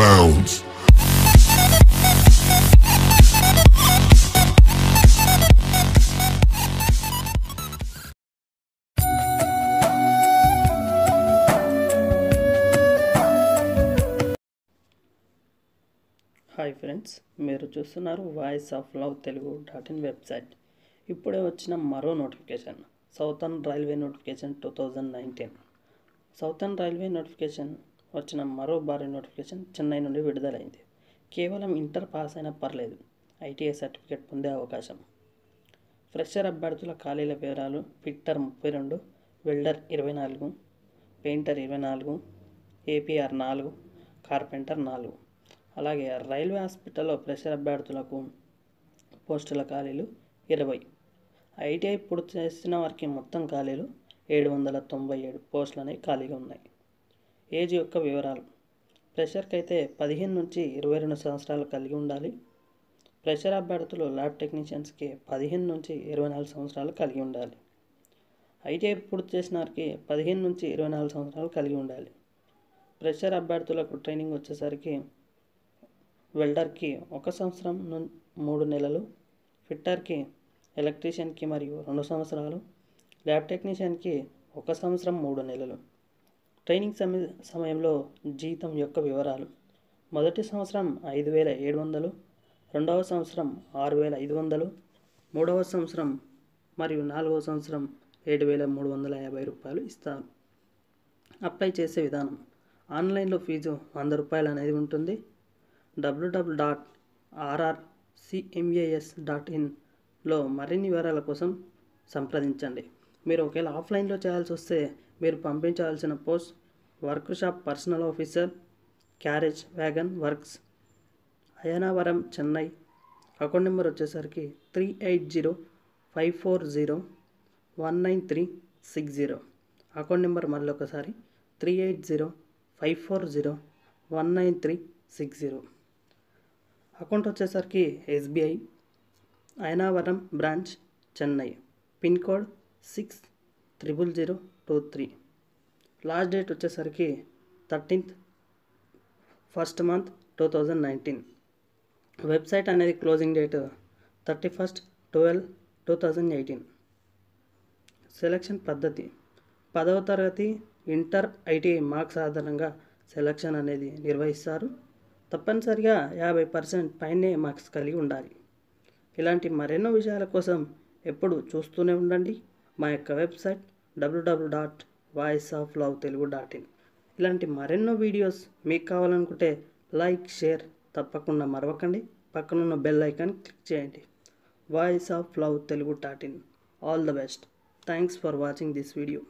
bounds. Hi friends మీరు చూస్తున్నారు voice of love Telugu dot in website ఇప్పుడే వచ్చిన మరో notification southern railway notification two thousand nineteen southern railway notification వచ్చిన మరో భారీ నోటిఫికేషన్ చెన్నై నుండి విడుదలైంది. కేవలం ఇంటర్ పాస్ అయినా పర్లేదు. ఐటీఐ సర్టిఫికేట్ పొందే అవకాశం. ఫ్రెషర్ అభ్యర్థుల ఖాళీల వివరాలు ఫిట్టర్ ముప్పై రెండు వెల్డర్ ఇరవై నాలుగు పెయింటర్ ఇరవై నాలుగు ఏపీఆర్ నాలుగు కార్పెంటర్ నాలుగు. అలాగే రైల్వే హాస్పిటల్లో ఫ్రెషర్ అభ్యర్థులకు పోస్టుల ఖాళీలు ఇరవై. ఐటీఐ పూర్తి చేసిన వారికి మొత్తం ఖాళీలు ఏడు వందల తొంభై ఏడు పోస్టులు అనేవి ఖాళీగా ఉన్నాయి. ఏజ్ యొక్క వివరాలు. ప్రెషర్కి అయితే పదిహేను నుంచి ఇరవై రెండు సంవత్సరాలు కలిగి ఉండాలి. ప్రెషర్ అభ్యర్థులు ల్యాబ్ టెక్నీషియన్స్కి పదిహేను నుంచి ఇరవై నాలుగు సంవత్సరాలు కలిగి ఉండాలి. ఐటీఐ పూర్తి చేసిన వారికి పదిహేను నుంచి ఇరవై నాలుగు సంవత్సరాలు కలిగి ఉండాలి. ప్రెషర్ అభ్యర్థులకు ట్రైనింగ్ వచ్చేసరికి వెల్డర్కి ఒక సంవత్సరం ను- మూడు నెలలు ఫిట్టర్కి ఎలక్ట్రీషియన్కి మరియు రెండు సంవత్సరాలు ల్యాబ్ టెక్నీషియన్కి ఒక సంవత్సరం మూడు నెలలు. ట్రైనింగ్ సమయ సమయంలో జీతం యొక్క వివరాలు. మొదటి సంవత్సరం ఐదు వేల ఏడు వందలు రెండవ సంవత్సరం ఆరు వేల ఐదు వందలు మూడవ సంవత్సరం మరియు నాలుగవ సంవత్సరం ఏడు వేల మూడు వందల యాభై రూపాయలు ఇస్తారు. అప్లై చేసే విధానం. ఆన్లైన్లో ఫీజు వంద రూపాయలు అనేది ఉంటుంది. WWW dot RR CMAS dot ఇన్లో మరిన్ని వివరాల కోసం సంప్రదించండి. మీరు ఒకవేళ ఆఫ్లైన్లో చేయాల్సి వస్తే మీరు పంపించాల్సిన post workshop personnel officer carriage wagon works Ayanavaram Chennai account number వచ్చేసరికి three eight zero five four zero one nine three six zero. Account number మళ్ళీ ఒకసారి three eight zero five four zero one nine three six zero. Account వచ్చేసరికి SBI Ayanavaram branch Chennai. Pin code six triple zero two three. Last date వచ్చేసరికి thirteenth first month two thousand nineteen. Website అనేది closing date thirty first twelve two thousand eighteen. Selection పద్ధతి. పదవ తరగతి inter IT marks ఆధారంగా selection అనేది నిర్వహిస్తారు. తప్పనిసరిగా యాభై పర్సెంట్ పైనే మార్క్స్ కలిగి ఉండాలి. ఇలాంటి మరెన్నో విషయాల కోసం ఎప్పుడు చూస్తూనే ఉండండి. మా యొక్క website WWW dot voice of love Telugu dot in. ఇలాంటి మరెన్నో వీడియోస్ మీకు కావాలనుకుంటే లైక్ షేర్ తప్పకుండా మరవకండి. పక్కనున్న బెల్ ఐకాన్ క్లిక్ చేయండి. Voice of love Telugu dot in. All the best. Thanks for watching this video.